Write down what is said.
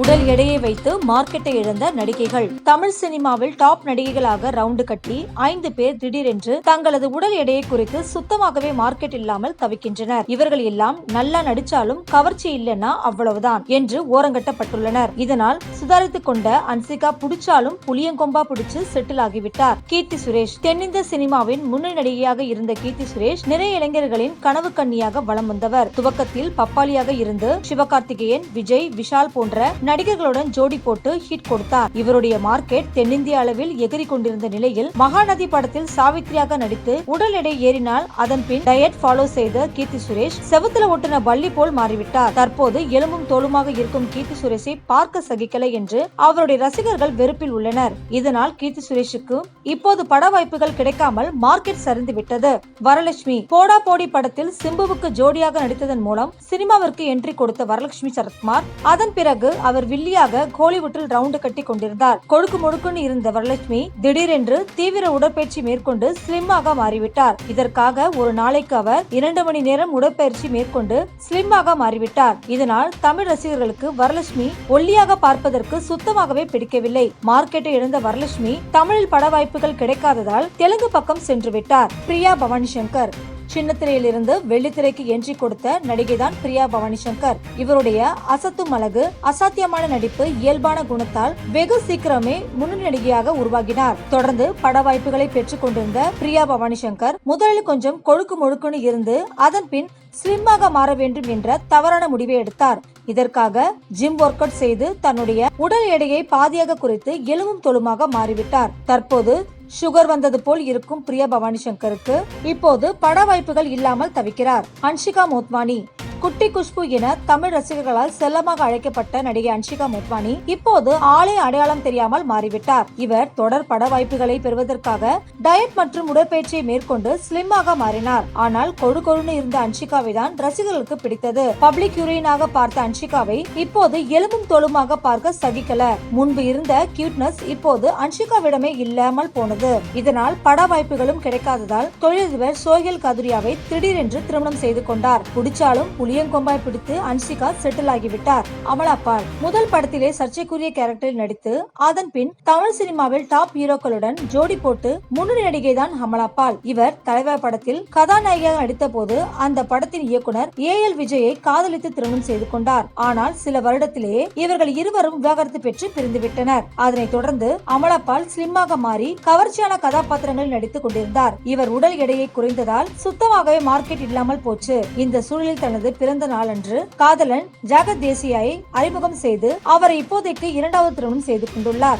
உடல் எடையை வைத்து மார்க்கெட்டை இழந்த நடிகைகள். தமிழ் சினிமாவில் டாப் நடிகைகளாக ரவுண்டு கட்டி ஐந்து பேர் திடீரென்று தங்களது உடல் எடையை குறித்து சுத்தமாகவே மார்க்கெட் இல்லாமல் தவிக்கின்றனர். இவர்கள் எல்லாம் நல்லா நடிச்சாலும் கவர்ச்சி இல்லைன்னா அவ்வளவுதான் என்று ஓரங்கட்டப்பட்டுள்ளனர். இதனால் சுதாரித்துக் கொண்ட அன்சிகா புடிச்சாலும் புளியங்கொம்பா புடிச்சு செட்டில் ஆகிவிட்டார். கீர்த்தி சுரேஷ். தென்னிந்திய சினிமாவின் முன்னணி நடிகையாக இருந்த கீர்த்தி சுரேஷ் நிறைய இளைஞர்களின் கனவு கண்ணியாக வலம் வந்தவர். துவக்கத்தில் பப்பாளியாக இருந்து சிவகார்த்திகேயன் விஜய் விஷால் போன்ற நடிகர்களுடன் ஜோடி போட்டு ஹிட் கொடுத்தார். இவருடைய மார்க்கெட் தென்னிந்திய அளவில் எகிரி கொண்டிருந்த நிலையில் மகாநதி படத்தில் சாவித்ரியாக நடித்து உடல் எடை ஏறினால் அதன் பின் டயட் ஃபாலோ செய்த கீர்த்தி சுரேஷ் செவத்துல ஒட்டின பள்ளி போல் மாறிவிட்டார். தற்போது எலும்பும் தோலுமாக இருக்கும் கீர்த்தி சுரேஷை பார்க்க சகிக்கலை என்று அவருடைய ரசிகர்கள் வெறுப்பில் உள்ளனர். இதனால் கீர்த்தி சுரேஷுக்கு இப்போது பட வாய்ப்புகள் கிடைக்காமல் மார்க்கெட் சரிந்து விட்டது. வரலட்சுமி போடா போடி படத்தில் சிம்புவுக்கு ஜோடியாக நடித்ததன் மூலம் சினிமாவிற்கு என்ட்ரி கொடுத்த வரலட்சுமி சரத்குமார் அதன் பிறகு அவர் வில்லியாக கோலிவுட்டில் ரவுண்டு கட்டி கொண்டிருந்தார். கொழுக்கு முழுக்குன்னு இருந்த வரலட்சுமி திடீரென்று தீவிர உடற்பயிற்சி மேற்கொண்டு ஸ்லிம்மாக மாறிவிட்டார். இதற்காக ஒரு நாளைக்கு அவர் இரண்டு மணி நேரம் உடற்பயிற்சி மேற்கொண்டு ஸ்லிம்மாக மாறிவிட்டார். இதனால் தமிழ் ரசிகர்களுக்கு வரலட்சுமி ஒல்லியாக பார்ப்பதற்கு சுத்தமாகவே பிடிக்கவில்லை. மார்க்கெட்டை இழந்த வரலட்சுமி தமிழில் பட வாய்ப்புகள் கிடைக்காததால் தெலுங்கு பக்கம் சென்று விட்டார். பிரியா பவானி சங்கர் சின்னத்திரையிலிருந்து வெள்ளித்திரைக்கு என்ட்ரி கொடுத்த நடிகைதான் பிரியா பவானி சங்கர் இவருடைய அசத்தும் அழகு அசாத்தியமான நடிப்பு இயல்பான குணத்தால் வெகு சீக்கிரமே முன்னணி நடிகையாக உருவாகினார். தொடர்ந்து பட வாய்ப்புகளை பெற்றுக் கொண்டிருந்த பிரியா பவானி சங்கர் முதலில் கொஞ்சம் கொழுக்கு முழுக்குன்னு இருந்து அதன் பின் ஸ்லிம்மாக மாற வேண்டும் என்ற தவறான முடிவை எடுத்தார். இதற்காக ஜிம் ஒர்க் அவுட் செய்து தன்னுடைய உடல் எடையை பாதியாக குறைத்து எலும்பும் தொழுமாக மாறிவிட்டார். தற்போது சுகர் வந்தது போல் இருக்கும் பிரியா பவானி சங்கருக்கு இப்போது பட வாய்ப்புகள் இல்லாமல் தவிக்கிறார். அன்ஷிகா மோத்வானி. குட்டி குஷ்பு என தமிழ் ரசிகர்களால் செல்லமாக அழைக்கப்பட்ட நடிகை அன்ஷிகா மோத்வானி இப்போது ஆளே அடையாளம் தெரியாமல் மாறிவிட்டார். இவர் தொடர் பட வாய்ப்புகளை பெறுவதற்காக டயட் மற்றும் உடற்பயிற்சியை மேற்கொண்டு ஸ்லிம்மாக மாறினார். ஆனால் கொழு கொழுன்னு இருந்த அன்ஷிகாவை தான் ரசிகர்களுக்கு பிடித்தது. பப்ளிக் யூரியனாக பார்த்த அன்ஷிகாவை இப்போது எலும்பும் தோலுமாக பார்க்க சகிக்கல. முன்பு இருந்த கியூட்னஸ் இப்போது அன்ஷிகாவிடமே இல்லாமல் போனது. இதனால் பட வாய்ப்புகளும் கிடைக்காததால் தொழிலதிபர் சோஹில் கதுரியாவை திடீரென்று திருமணம் செய்து கொண்டார். பிடிச்சாலும் புளியங்கொம்பாய் பிடித்து அன்ஷிகா செட்டில் ஆகிவிட்டார். அமலாபால் முதல் படத்திலே சர்ச்சைக்குரிய கேரக்டரில் நடித்து அதன் பின் தமிழ் சினிமாவில் டாப் ஹீரோக்களுடன் ஜோடி போட்டு முன்னணி நடிகை தான் அமலாபால் இவர் தலைவர் படத்தில் கதாநாயகியாக நடித்த போது அந்த படத்தின் இயக்குனர் ஏ எல் விஜயை காதலித்து திருமணம் செய்து கொண்டார். ஆனால் சில வருடத்திலேயே இவர்கள் இருவரும் விவாகரத்து பெற்று பிரிந்துவிட்டனர். அதனைத் தொடர்ந்து அமலாபால் ஸ்லிம்மாக மாறி கவர்ச்சியான கதாபாத்திரங்களில் நடித்துக் கொண்டிருந்தார். இவர் உடல் எடையை குறைந்ததால் சுத்தமாகவே மார்க்கெட் இல்லாமல் போச்சு. இந்த சூழலில் தனது பிறந்த நாளன்று காதலன் ஜாகத் தேசியாயை அறிமுகம் செய்து அவரை இப்போதைக்கு இரண்டாவது திருமணம் செய்து கொண்டுள்ளார்.